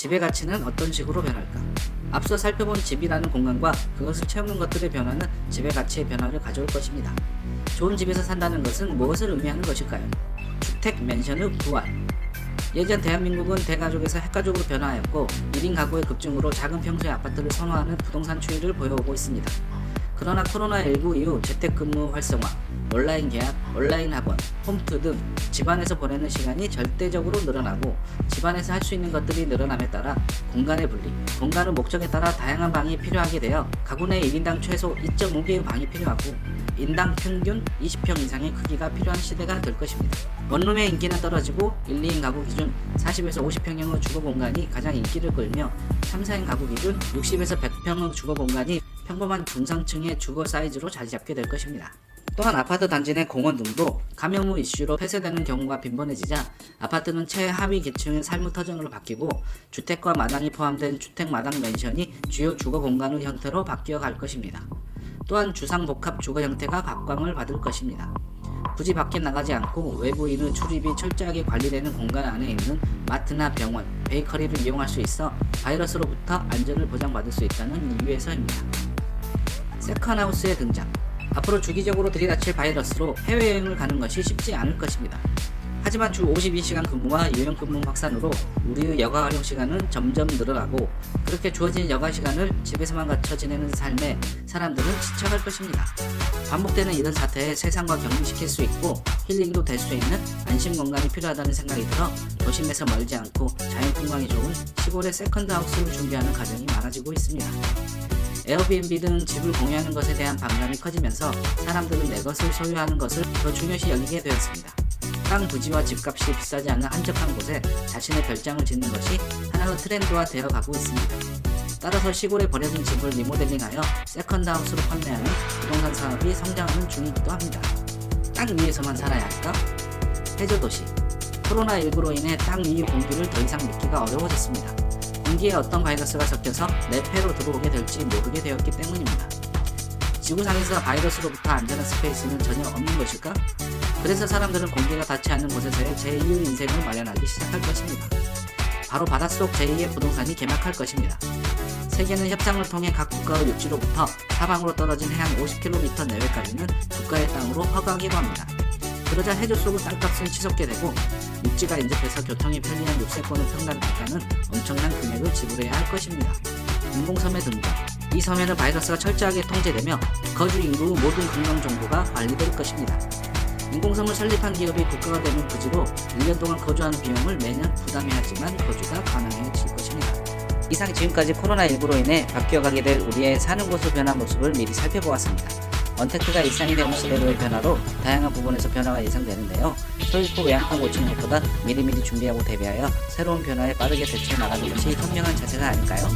집의 가치는 어떤 식으로 변할까? 앞서 살펴본 집이라는 공간과 그것을 채우는 것들의 변화는 집의 가치의 변화를 가져올 것입니다. 좋은 집에서 산다는 것은 무엇을 의미하는 것일까요? 주택 맨션의 부활. 예전 대한민국은 대가족에서 핵가족으로 변화하였고 1인 가구의 급증으로 작은 평수의 아파트를 선호하는 부동산 추이를 보여오고 있습니다. 그러나 코로나19 이후 재택근무 활성화, 온라인 계약, 온라인 학원, 홈트 등 집안에서 보내는 시간이 절대적으로 늘어나고 집안에서 할 수 있는 것들이 늘어남에 따라 공간의 분리, 공간의 목적에 따라 다양한 방이 필요하게 되어 가구 내 1인당 최소 2.5개의 방이 필요하고 인당 평균 20평 이상의 크기가 필요한 시대가 될 것입니다. 원룸의 인기는 떨어지고 1, 2인 가구 기준 40에서 50평형의 주거 공간이 가장 인기를 끌며 3, 4인 가구 기준 60에서 100평의 주거 공간이 평범한 중상층의 주거 사이즈로 자리 잡게 될 것입니다. 또한 아파트 단지 내 공원 등도 감염 후 이슈로 폐쇄되는 경우가 빈번해지자 아파트는 최하위 계층의 삶의 터전으로 바뀌고 주택과 마당이 포함된 주택 마당 맨션이 주요 주거 공간의 형태로 바뀌어 갈 것입니다. 또한 주상복합 주거 형태가 각광을 받을 것입니다. 굳이 밖에 나가지 않고 외부인의 출입이 철저하게 관리되는 공간 안에 있는 마트나 병원, 베이커리를 이용할 수 있어 바이러스로부터 안전을 보장받을 수 있다는 이유에서입니다. 세컨하우스의 등장. 앞으로 주기적으로 들이닥칠 바이러스로 해외여행을 가는 것이 쉽지 않을 것입니다. 하지만 주 52시간 근무와 유형 근무 확산으로 우리의 여가 활용 시간은 점점 늘어나고 그렇게 주어진 여가 시간을 집에서만 갇혀 지내는 삶에 사람들은 지쳐갈 것입니다. 반복되는 이런 사태에 세상과 격리시킬 수 있고 힐링도 될 수 있는 안심 공간이 필요하다는 생각이 들어 도심에서 멀지 않고 자연 풍광이 좋은 시골의 세컨드 하우스를 준비하는 가정이 많아지고 있습니다. 에어비앤비 등 집을 공유하는 것에 대한 반감이 커지면서 사람들은 내 것을 소유하는 것을 더 중요시 여기게 되었습니다. 땅 부지와 집값이 비싸지 않은 한적한 곳에 자신의 별장을 짓는 것이 하나의 트렌드화 되어 가고 있습니다. 따라서 시골에 버려진 집을 리모델링하여 세컨드하우스로 판매하는 부동산 사업이 성장하는 중이기도 합니다. 땅 위에서만 살아야 할까? 해저도시 코로나19로 인해 땅 위 공기를 더 이상 믿기가 어려워졌습니다. 공기에 어떤 바이러스가 섞여서 내 폐로 들어오게 될지 모르게 되었기 때문입니다. 지구상에서 바이러스로부터 안전한 스페이스는 전혀 없는 것일까? 그래서 사람들은 공기가 닿지 않는 곳에서의 제2의 인생을 마련하기 시작할 것입니다. 바로 바닷속 제2의 부동산이 개막할 것입니다. 세계는 협상을 통해 각 국가의 육지로부터 사방으로 떨어진 해안 50km 내외까지는 국가의 땅으로 허가하기로 합니다. 그러자 해저 속의 땅값은 치솟게 되고 육지가 인접해서 교통이 편리한 육세권을 평가받다는 엄청난 금액을 지불해야 할 것입니다. 인공섬의 등장 이 섬에는 바이러스가 철저하게 통제되며 거주 인구 모든 건강 정보가 관리될 것입니다. 인공섬을 설립한 기업이 국가가 되는 부지로 1년 동안 거주하는 비용을 매년 부담해야 하지만 거주가 가능해질 것입니다. 이상 지금까지 코로나19로 인해 바뀌어가게 될 우리의 사는 곳의 변화 모습을 미리 살펴보았습니다. 언택트가 일상이 되는 시대로의 변화로 다양한 부분에서 변화가 예상되는데요. 소유포 외양간 고치는 것보다 미리미리 준비하고 대비하여 새로운 변화에 빠르게 대처해 나가는 것이 현명한 자세가 아닐까요?